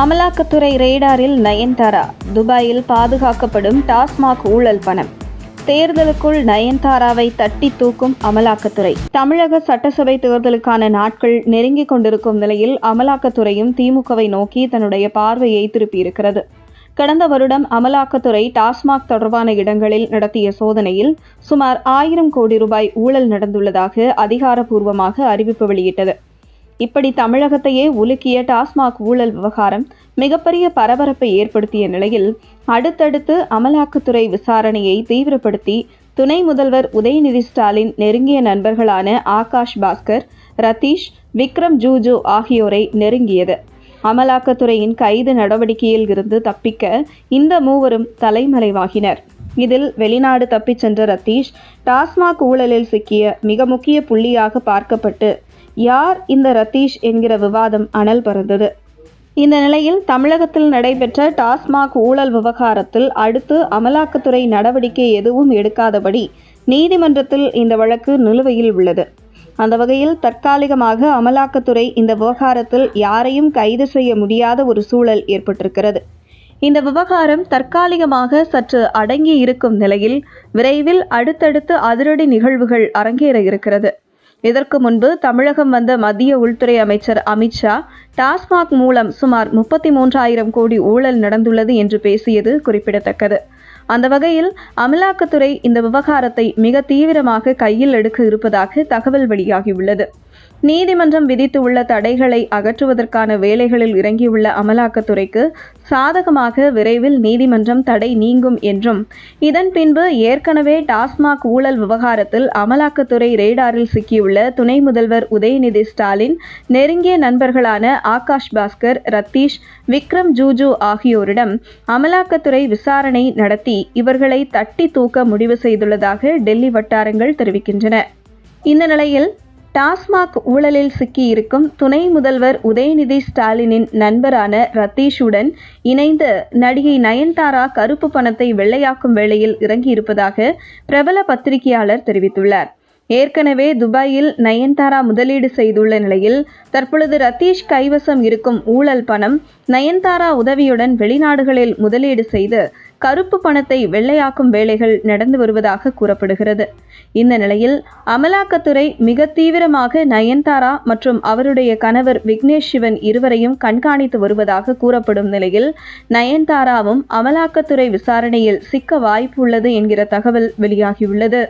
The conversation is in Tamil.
அமலாக்கத்துறை ரேடாரில் நயன்தாரா துபாயில் பாதுகாக்கப்படும் டாஸ்மாக் ஊழல் பணம். தேர்தலுக்குள் நயன்தாராவை தட்டி தூக்கும் அமலாக்கத்துறை. தமிழக சட்டசபை தேர்தலுக்கான நாட்கள் நெருங்கிக் கொண்டிருக்கும் நிலையில் அமலாக்கத்துறையும் திமுகவை நோக்கி தன்னுடைய பார்வையை திருப்பியிருக்கிறது. கடந்த வருடம் அமலாக்கத்துறை டாஸ்மாக் தொடர்பான இடங்களில் நடத்திய சோதனையில் சுமார் ஆயிரம் கோடி ரூபாய் ஊழல் நடந்துள்ளதாக அதிகாரப்பூர்வமாக அறிவிப்பு வெளியிட்டது. இப்படி தமிழகத்தையே உலுக்கிய டாஸ்மாக் ஊழல் விவகாரம் மிகப்பெரிய பரபரப்பை ஏற்படுத்திய நிலையில் அடுத்தடுத்து அமலாக்கத்துறை விசாரணையை தீவிரப்படுத்தி துணை முதல்வர் உதயநிதி ஸ்டாலின் நெருங்கிய நண்பர்களான ஆகாஷ் பாஸ்கர் ரதீஷ் விக்ரம் ஜூஜு ஆகியோரை நெருங்கியது. அமலாக்கத்துறையின் கைது நடவடிக்கையில் இருந்து தப்பிக்க இந்த மூவரும் தலைமறைவாகினர். இதில் வெளிநாடு தப்பிச் சென்ற ரத்தீஷ் டாஸ்மாக் ஊழலில் சிக்கிய மிக முக்கிய புள்ளியாக பார்க்கப்பட்டு யார் இந்த ரத்தீஷ் என்கிற விவாதம் அனல் பறந்தது. இந்த நிலையில் தமிழகத்தில் நடைபெற்ற டாஸ்மாக் ஊழல் விவகாரத்தில் அடுத்து அமலாக்கத்துறை நடவடிக்கை எதுவும் எடுக்காதபடி நீதிமன்றத்தில் இந்த வழக்கு நிலுவையில் உள்ளது. அந்த வகையில் தற்காலிகமாக அமலாக்கத்துறை இந்த விவகாரத்தில் யாரையும் கைது செய்ய முடியாத ஒரு சூழல் ஏற்பட்டிருக்கிறது. இந்த விவகாரம் தற்காலிகமாக சற்று அடங்கி இருக்கும் நிலையில் விரைவில் அடுத்தடுத்து அதிரடி நிகழ்வுகள் அரங்கேற இருக்கிறது. இதற்கு முன்பு தமிழகம் வந்த மத்திய உள்துறை அமைச்சர் அமித்ஷா டாஸ்மாக் மூலம் சுமார் முப்பத்தி மூன்றாயிரம் கோடி ஊழல் நடந்துள்ளது என்று பேசியது குறிப்பிடத்தக்கது. அந்த வகையில் அமலாக்கத்துறை இந்த விவகாரத்தை மிக தீவிரமாக கையில் எடுக்க இருப்பதாக தகவல் வெளியாகியுள்ளது. நீதிமன்றம் விதித்துள்ள தடைகளை அகற்றுவதற்கான வேலைகளில் இறங்கியுள்ள அமலாக்கத்துறைக்கு சாதகமாக விரைவில் நீதிமன்றம் தடை நீங்கும் என்றும் இதன் பின்பு ஏற்கனவே டாஸ்மாக் ஊழல் விவகாரத்தில் அமலாக்கத்துறை ரேடாரில் சிக்கியுள்ள துணை முதல்வர் உதயநிதி ஸ்டாலின் நெருங்கிய நண்பர்களான ஆகாஷ் பாஸ்கர் ரத்தீஷ் விக்ரம் ஜூஜு ஆகியோரிடம் அமலாக்கத்துறை விசாரணை நடத்தி இவர்களை தட்டி தூக்க முடிவு செய்துள்ளதாக டெல்லி வட்டாரங்கள் தெரிவிக்கின்றன. இந்த நிலையில் டாஸ்மாக் ஊழலில் சிக்கியிருக்கும் துணை முதல்வர் உதயநிதி ஸ்டாலினின் நண்பரான ரத்தீஷுடன் இணைந்து நடிகை நயன்தாரா கருப்பு பணத்தை வெள்ளையாக்கும் வேளையில் இறங்கியிருப்பதாக பிரபல பத்திரிகையாளர் தெரிவித்துள்ளார். ஏற்கனவே துபாயில் நயன்தாரா முதலீடு செய்துள்ள நிலையில் தற்பொழுது ரத்தீஷ் கைவசம் இருக்கும் ஊழல் பணம் நயன்தாரா உதவியுடன் வெளிநாடுகளில் முதலீடு செய்து கருப்பு பணத்தை வெள்ளையாக்கும் வேலைகள் நடந்து வருவதாக கூறப்படுகிறது. இந்த நிலையில் அமலாக்கத்துறை மிக தீவிரமாக நயன்தாரா மற்றும் அவருடைய கணவர் விக்னேஷ் சிவன் இருவரையும் கண்காணித்து வருவதாக கூறப்படும் நிலையில் நயன்தாராவும் அமலாக்கத்துறை விசாரணையில் சிக்க வாய்ப்பு உள்ளது என்கிற தகவல் வெளியாகியுள்ளது.